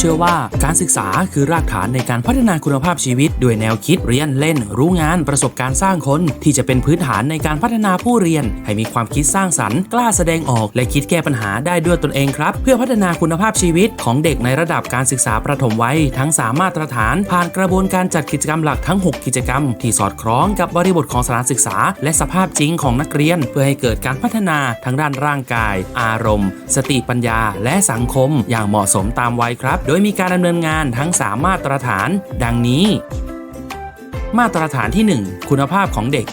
เชื่อว่าการศึกษาคือรากฐานในการพัฒนาคุณภาพชีวิต ด้วยแนวคิดเรียนเล่น รู้งานประสบการณ์สร้างคนที่จะเป็นพื้นฐานในการพัฒนาผู้เรียน ให้มีความคิดสร้างสรรค์กล้าแสดงออก และคิดแก้ปัญหาได้ด้วยตนเองครับ เพื่อพัฒนาคุณภาพชีวิตของเด็กในระดับการศึกษาประถมวัยทั้งสามมาตรฐาน ผ่านกระบวนการจัดกิจกรรมหลักทั้ง 6 กิจกรรม ที่สอดคล้องกับบริบทของสถานศึกษา และสภาพจริงของนักเรียน เพื่อให้เกิดการพัฒนาทั้งด้านร่างกาย อารมณ์ สติปัญญา และสังคม อย่างเหมาะสมตามวัยครับโดยมีการดำเนินงานทั้ง 3 มาตรฐาน ดังนี้ มาตรฐานที่ 1 คุณภาพของเด็ก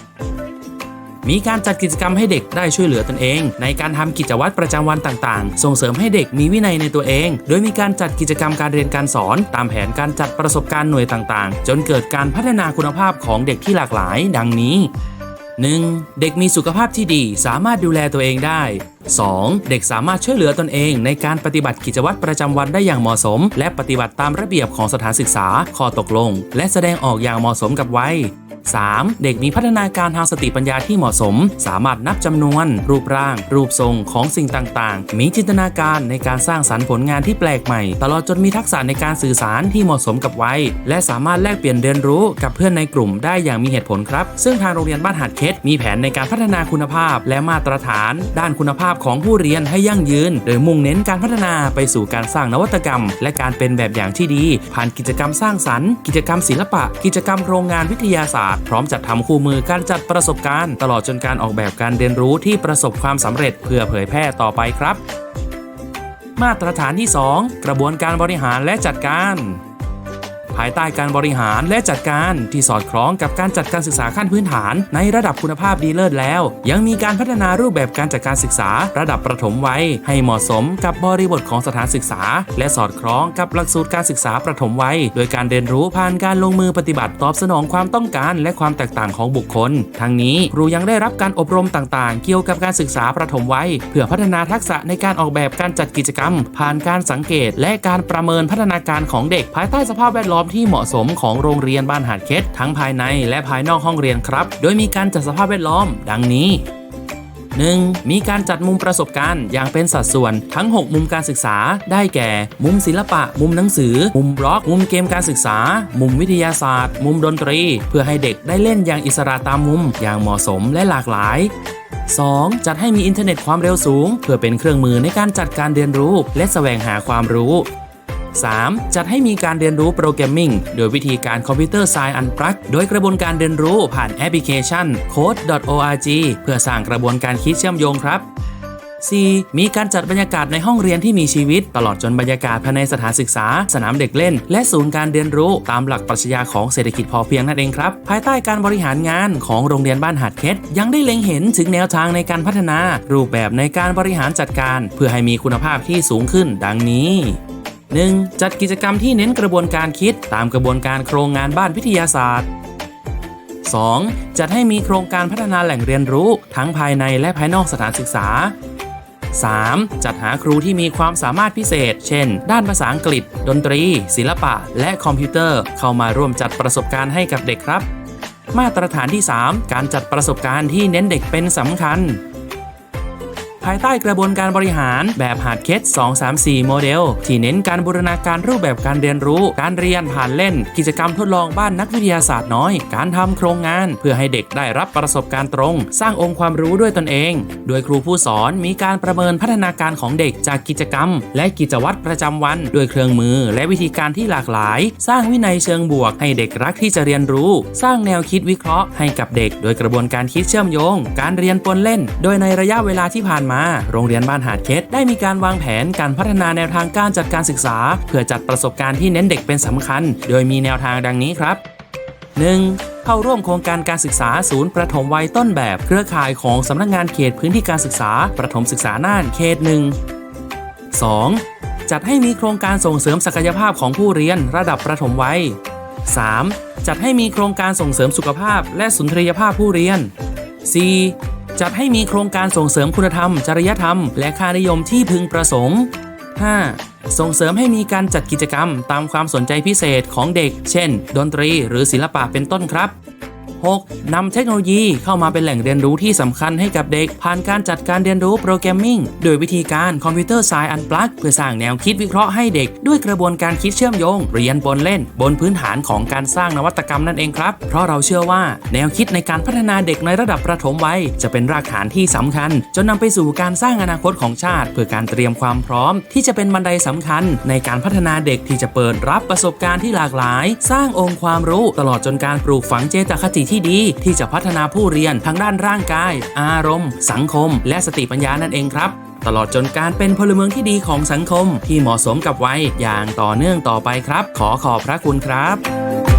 มีการจัดกิจกรรมให้เด็กได้ช่วยเหลือตนเอง ในการทำกิจวัตรประจำวันต่างๆ ส่งเสริมให้เด็กมีวินัยในตัวเอง โดยมีการจัดกิจกรรมการเรียนการสอน ตามแผนการจัดประสบการณ์หน่วยต่างๆ จนเกิดการพัฒนาคุณภาพของเด็กที่หลากหลาย ดังนี้ 1. เด็กมีสุขภาพที่ดีสามารถดูแลตัวเองได้ 2. เด็กสามารถช่วยเหลือตนเอง ในการปฏิบัติกิจวัตรประจำวันได้อย่างเหมาะสม และปฏิบัติตามระเบียบของสถานศึกษา ข้อตกลง และแสดงออกอย่างเหมาะสมกับวัย 3. เด็กมีพัฒนาการทางสติปัญญาที่เหมาะสม สามารถนับจำนวน รูปร่าง รูปทรงของสิ่งต่างๆ มีจินตนาการในการสร้างสรรค์ผลงานที่แปลกใหม่ ตลอดจนมีทักษะในการสื่อสารที่เหมาะสมกับวัยและสามารถแลกเปลี่ยนเรียนรู้กับเพื่อนในกลุ่มได้อย่างมีเหตุผลครับ ซึ่งทางโรงเรียนบ้านหาดเคสมีแผนในการพัฒนาคุณภาพ และมาตรฐาน ด้านคุณภาพของผู้เรียนให้ยั่งยืน โดยมุ่งเน้นการพัฒนาไปสู่การสร้างนวัตกรรม และการเป็นแบบอย่างที่ดี ผ่านกิจกรรมสร้างสรรค์ กิจกรรมศิลปะ กิจกรรมโรงงานวิทยาศาสตร์พร้อมจัดทำคู่มือการจัดประสบการณ์ ตลอดจนการออกแบบการเรียนรู้ที่ประสบความสำเร็จเพื่อเผยแพร่ต่อไปครับ มาตรฐานที่ 2 กระบวนการบริหารและจัดการ ภายใต้การบริหารและจัดการที่สอดคล้องกับการจัดการศึกษาขั้นพื้นฐาน ในระดับคุณภาพดีเลิศแล้ว ยังมีการพัฒนารูปแบบการจัดการศึกษาระดับประถมวัยให้เหมาะสมกับบริบทของสถานศึกษา และสอดคล้องกับหลักสูตรการศึกษาประถมวัยโดยการเรียนรู้ผ่านการลงมือปฏิบัติตอบสนองความต้องการ และความแตกต่างของบุคคล ทั้งนี้ครูยังได้รับการอบรมต่างๆ เกี่ยวกับการศึกษาประถมวัยเพื่อพัฒนาทักษะในการออกแบบการจัดกิจกรรม ผ่านการสังเกต และการประเมินพัฒนาการของเด็ก ภายใต้สภาพแวดล้อมที่เหมาะสมของโรงเรียนบ้านหาดเคสทั้งภายในและภายนอกห้องเรียนครับ โดยมีการจัดสภาพแวดล้อม ดังนี้ 1. มีการจัดมุมประสบการณ์อย่างเป็นสัดส่วนทั้ง 6 มุมการศึกษา ได้แก่ มุมศิลปะ มุมหนังสือ มุมบล็อก มุมเกมการศึกษา มุมวิทยาศาสตร์ มุมดนตรี เพื่อให้เด็กได้เล่นอย่างอิสระตามมุม อย่างเหมาะสมและหลากหลาย 2. จัดให้มีอินเทอร์เน็ตความเร็วสูง เพื่อเป็นเครื่องมือในการจัดการเรียนรู้ และแสวงหาความรู้ 3. จัดให้มีการเรียนรู้โปรแกรมมิ่งโดยวิธีการคอมพิวเตอร์ไซน์อันปลักโดยกระบวนการเรียนรู้ผ่านแอปพลิเคชัน code.org เพื่อสร้างกระบวนการคิดเชื่อมโยงครับ 4. มีการจัดบรรยากาศในห้องเรียนที่มีชีวิต ตลอดจนบรรยากาศภายในสถานศึกษา สนามเด็กเล่น และศูนย์การเรียนรู้ตามหลักปรัชญาของเศรษฐกิจพอเพียงนั่นเองครับ ภายใต้การบริหารงานของโรงเรียนบ้านหาดเคสยังได้เล็งเห็นถึงแนวทางในการพัฒนา รูปแบบในการบริหารจัดการ เพื่อให้มีคุณภาพที่สูงขึ้น ดังนี้ 1. จัดกิจกรรมที่เน้นกระบวนการคิดตามกระบวนการโครงงานบ้านวิทยาศาสตร์ 2. จัดให้มีโครงการพัฒนาแหล่งเรียนรู้ทั้งภายในและภายนอกสถานศึกษา 3. จัดหาครูที่มีความสามารถพิเศษ เช่น ด้านภาษาอังกฤษ ดนตรี ศิลปะ และคอมพิวเตอร์ เข้ามาร่วมจัดประสบการณ์ให้กับเด็กครับ มาตรฐานที่ 3 การจัดประสบการณ์ที่เน้นเด็กเป็นสำคัญ ภายใต้กระบวนการบริหารแบบหาดเคส234 โมเดล ที่เน้นการบูรณาการรูปแบบการเรียนรู้ การเรียนผ่านเล่น กิจกรรมทดลองบ้านนักวิทยาศาสตร์น้อย การทำโครงงาน เพื่อให้เด็กได้รับประสบการณ์ตรง สร้างองค์ความรู้ด้วยตนเอง โดยครูผู้สอนมีการประเมินพัฒนาการของเด็กจากกิจกรรม และกิจวัตรประจำวันด้วยเครื่องมือ และวิธีการที่หลากหลาย สร้างวินัยเชิงบวก ให้เด็กรักที่จะเรียนรู้ สร้างแนวคิดวิเคราะห์ให้กับเด็ก โดยกระบวนการคิดเชื่อมโยง การเรียนปนเล่น โดยในระยะเวลาที่ผ่านมาโรงเรียนบ้านหาดเคสได้มีการวางแผนการพัฒนาแนวทางการจัดการศึกษา เพื่อจัดประสบการณ์ที่เน้นเด็กเป็นสำคัญ โดยมีแนวทางดังนี้ครับ 1. เข้าร่วมโครงการการศึกษาศูนย์ประถมวัยต้นแบบ เครือข่ายของสำนักงานเขตพื้นที่การศึกษา ประถมศึกษาน่านเขตหนึ่ง 2. จัดให้มีโครงการส่งเสริมศักยภาพของผู้เรียนระดับประถมวัย 3. จัดให้มีโครงการส่งเสริมสุขภาพและสุนทรียภาพผู้เรียน 4. จัดให้มีโครงการส่งเสริมคุณธรรม จริยธรรม และค่านิยมที่พึงประสงค์ 5. ส่งเสริมให้มีการจัดกิจกรรมตามความสนใจพิเศษของเด็ก เช่น ดนตรีหรือศิลปะเป็นต้นครับ 6 นำเทคโนโลยีเข้ามาเป็นแหล่งเรียนรู้ที่สำคัญให้กับเด็ก ผ่านการจัดการเรียนรู้โปรแกรมมิ่งโดยวิธีการคอมพิวเตอร์ไซน์อันปลักเพื่อสร้างแนวคิดวิเคราะห์ให้เด็ก ด้วยกระบวนการคิดเชื่อมโยง เรียนบนเล่น บนพื้นฐานของการสร้างนวัตกรรมนั่นเองครับ เพราะเราเชื่อว่า แนวคิดในการพัฒนาเด็กในระดับประถมวัยจะเป็นรากฐานที่สำคัญ จนนำไปสู่การสร้างอนาคตของชาติ เพื่อการเตรียมความพร้อม ที่จะเป็นบันไดสำคัญ ในการพัฒนาเด็กที่จะเปิดรับประสบการณ์ที่หลากหลาย สร้างองค์ความรู้ตลอดจนการปลูกฝังเจตคติที่ดี ที่จะพัฒนาผู้เรียนทั้งด้านร่างกาย อารมณ์ สังคม และสติปัญญานั่นเองครับตลอดจนการเป็นพลเมืองที่ดีของสังคมที่เหมาะสมกับวัยอย่างต่อเนื่องต่อไปครับ ขอขอบพระคุณครับ